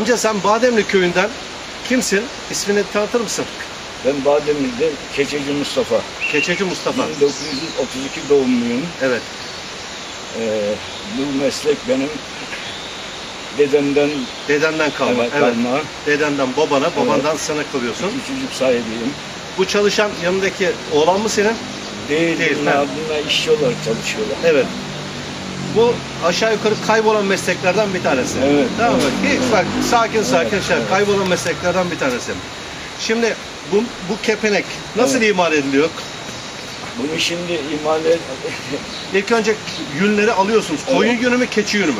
Amca sen Bademli köyünden kimsin? İsmini tanıtır mısın? Ben Bademli'de Keçeci Mustafa. Keçeci Mustafa. 1932 doğumluyum. Evet. Ee, bu meslek benim dedemden Dedenden kalma. evet, Evet. kalma. Dedenden babana, babandan sana kalıyorsun. İki çocuk sahibiyim. Bu çalışan yanındaki oğlan mı senin? Değil, Değil, bunlar, bunlar işçi olarak çalışıyorlar. Evet. Bu aşağı yukarı kaybolan mesleklerden bir tanesi. Evet, Tamam mı? evet, Hiç bak sakin sakin Evet, şey. evet. Kaybolan mesleklerden bir tanesi. Şimdi bu, bu kepenek nasıl Evet. imal ediliyor? Bunu şimdi imal et, İlk önce yünleri alıyorsunuz. Evet. Koyun yünü mü, keçi yünü mü?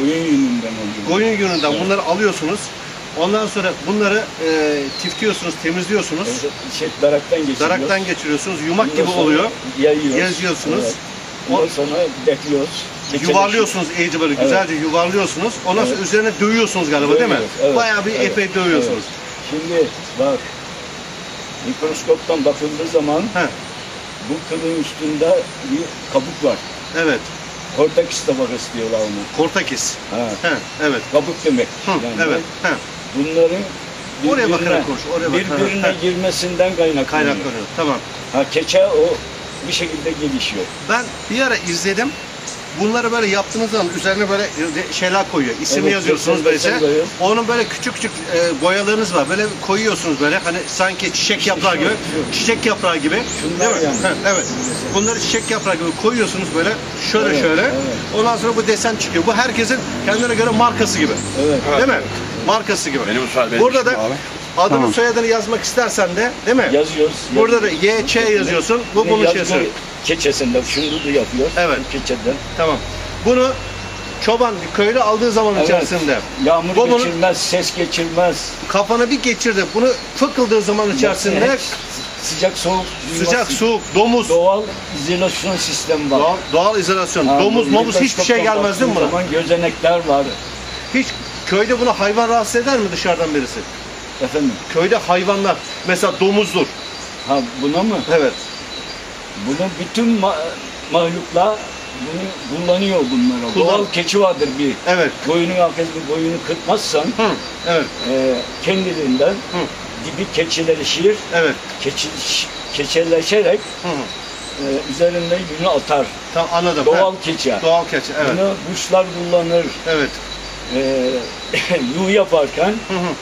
boyun yününden oluyor. Koyun yününden Evet. bunları alıyorsunuz. Ondan sonra bunları e, tiftiyorsunuz, temizliyorsunuz. Evet, Şey, daraktan geçiriyoruz. Daraktan geçiriyorsunuz. Yumak Ondan gibi oluyor. Yayıyoruz. Yazıyorsunuz. Evet. Ondan sonra bekliyoruz. Keçeleşiyor. Yuvarlıyorsunuz iyice böyle güzelce yuvarlıyorsunuz. Ondan sonra Evet. üzerine dövüyorsunuz galiba değil mi? Dövüyoruz, evet. Bayağı bir Evet, epey dövüyorsunuz. evet. Şimdi bak mikroskoptan bakıldığı zaman He, bu kılın üstünde bir kabuk var. evet. Korteks tabakası diyorlar ona. Kortakis. Ha. He, evet. Kabuk demek. Hı, Yani evet. He. Bunların Oraya birbirine- bakarak konuş, oraya bak. Birbirine ha. girmesinden kaynaklanıyor. Kaynaklanıyor. Tamam. Ha, keçe o bir şekilde gelişiyor. Ben bir ara izledim. Bunları böyle yaptığınız zaman üzerine böyle şeyler koyuyor. İsim Evet, yazıyorsunuz resim koyuyor. Onun böyle küçük küçük e, boyalarınız var. Böyle koyuyorsunuz böyle hani sanki çiçek yaprağı gibi. Çiçek yaprağı gibi. Şunlar Değil mi? yani. Ha, evet. Bunları çiçek yaprağı gibi koyuyorsunuz böyle şöyle Evet, şöyle. evet. Ondan sonra bu desen çıkıyor. Bu herkesin kendine göre markası gibi. Evet. Değil mi? Markası gibi. Benim Burada da abi. Adını Tamam. soyadını yazmak istersen de değil mi? Yazıyoruz. Burada da YÇ yazıyorsun. Bu bunun şeysi. Keçesinden şunu da yapıyor. Evet. Keçeden. Tamam. Bunu çoban köylü aldığı zaman Evet. içerisinde Yağmur bunun- geçirmez, ses geçirmez. kafana bir geçirdi. Bunu fıkıldığı zaman içerisinde Hep sıcak soğuk sıcak, soğuk, domuz, doğal izolasyon sistemi var. doğal, doğal izolasyon, Ha, domuz, momuz hiçbir şey gelmez değil mi buna? zaman gözenekler var. Hiç köyde bunu hayvan rahatsız eder mi dışarıdan birisi? Efendim, Köyde hayvanlar mesela domuzdur. ha buna mı? Evet. Bunu bütün ma- mahluklar bunu kullanıyor bunlara. Kullan- Doğal keçi vardır bir. Evet. Boyunun arkasında boyunu kırpmazsan Hı. Evet. e, kendiliğinden Hı. dibi keçileşir. Evet. Keçi, keçeleşerek Hı. e, üzerinde yünü atar. Tamam anladım. Doğal Ha. keçi. Doğal keçi. Evet. Bunu kuşlar kullanır. Evet. E, yuv yaparken Hı hı.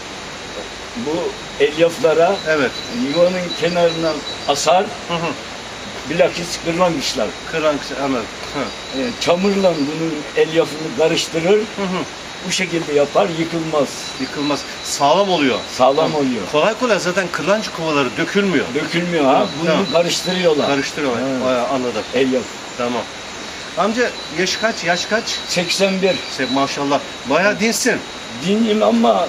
Bu elyaflara Evet. yuvanın kenarına asar. Hı hı. Bilakis kırmamışlar. Kıran anladım. Hı. E, çamurla bunun elyafını karıştırır. Hı hı. Bu şekilde yapar yıkılmaz. Yıkılmaz. Sağlam oluyor. Sağlam oluyor. Kolay kolay zaten kırlancı kovaları dökülmüyor. Dökülmüyor ha. Bunu Tamam. karıştırıyorlar. Karıştırıyorlar. Evet. Bayağı anladım. Elyaf. Tamam. Amca yaş kaç? Yaş kaç? 81. Şey, maşallah. Bayağı dinsin. Dinim ama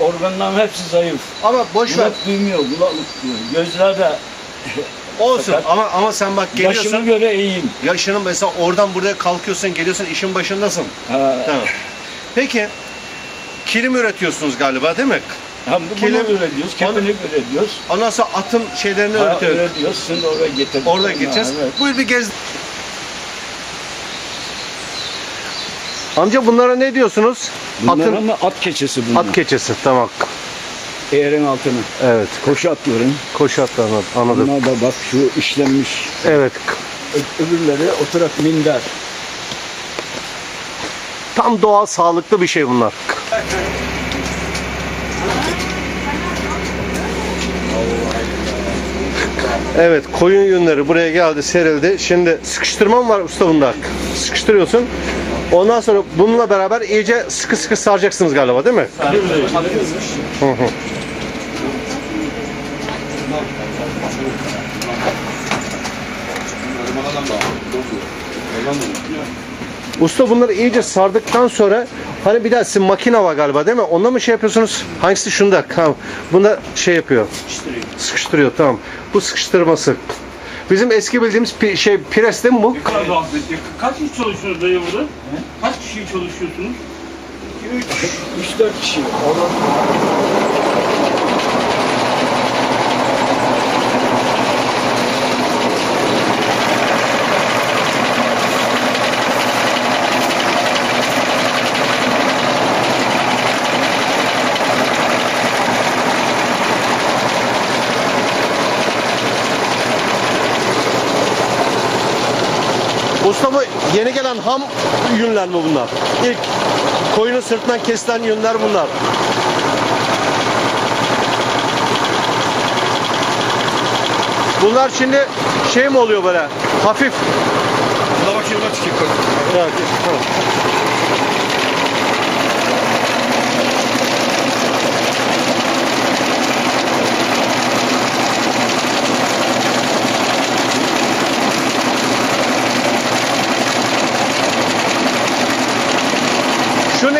organların hepsi zayıf. Ama boş ver. Kulak duymuyor, kulaklık duyuyor. Gözler de Olsun. Fakat Ama ama sen bak yaşıma geliyorsun. göre iyiyim. Yaşının mesela oradan buraya kalkıyorsun, geliyorsun, işin başındasın. Ha, Tamam. Peki kilim üretiyorsunuz galiba değil mi? bu- bunu Kilim- üretiyoruz, kepenek üretiyoruz. Ondan sonra atın şeylerini Ha, üretiyoruz. üretiyoruz, şimdi oraya getirdik. Orada Ha, gideceğiz. evet. Buyur bir gez. Amca bunlara ne diyorsunuz? Bunlar Atın ama at keçesi bunlar. at keçesi. Tamam. Eğerin altını. Evet. Koşu atlıyorum. Koşu atlı anladım. Bunlar da bak şu işlenmiş. Evet. Ö- Öbürleri oturak minder. Tam doğal sağlıklı bir şey bunlar. Evet koyun yünleri buraya geldi serildi. Şimdi sıkıştırma mı var usta bunda? Sıkıştırıyorsun. Ondan sonra bununla beraber iyice sıkı sıkı saracaksınız galiba değil mi? Hı hı. Usta bunları iyice sardıktan sonra hani bir daha sizin makine var galiba değil mi? Onunla mı şey yapıyorsunuz? Hangisi şunda? Tamam. Bunda şey yapıyor. Sıkıştırıyor tamam. Bu sıkıştırması. Bizim eski bildiğimiz pi- şey pres değil mi bu? Kaç kişi çalışıyorsunuz dayı burada? Kaç kişi çalışıyorsunuz? 3-4 kişi. Usta bu yeni gelen ham yünler mi bunlar? İlk koyunun sırtından kesilen yünler bunlar. Bunlar şimdi şey mi oluyor böyle hafif? Bakayım bak çıkayım. Evet, tamam.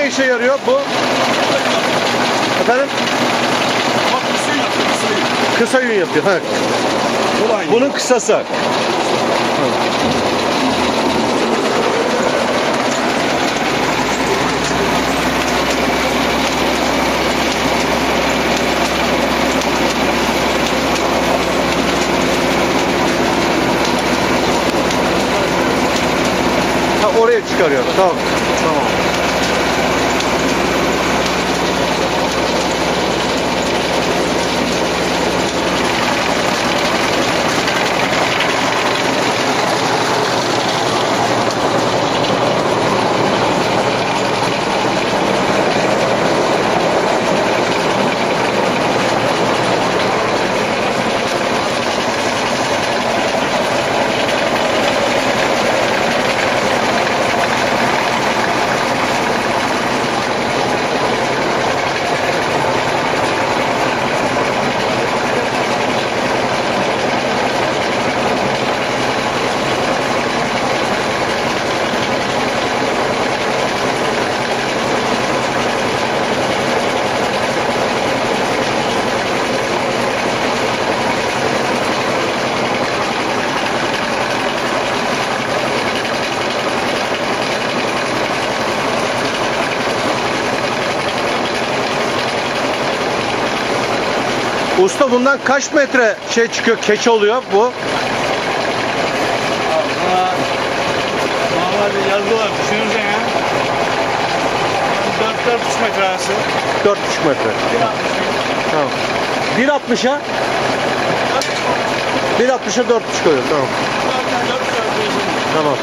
Ne işe yarıyor bu? Efendim? Bak kısa yün yaptım kısa yün. Kısa yün yapıyor. Ha. Aynı. Bunun kısası. Ha, oraya çıkarıyor. Tamam. Tamam. Usta bundan kaç metre şey çıkıyor, keçe oluyor bu? Yazı var. Düşünürsen ya. 4-4,5 metre arası. 4,5 metre. 1.60 Tamam. 1.60'a 1.60'a 4,5 koyuyor. Tamam. Zaten 4 saat Tamam.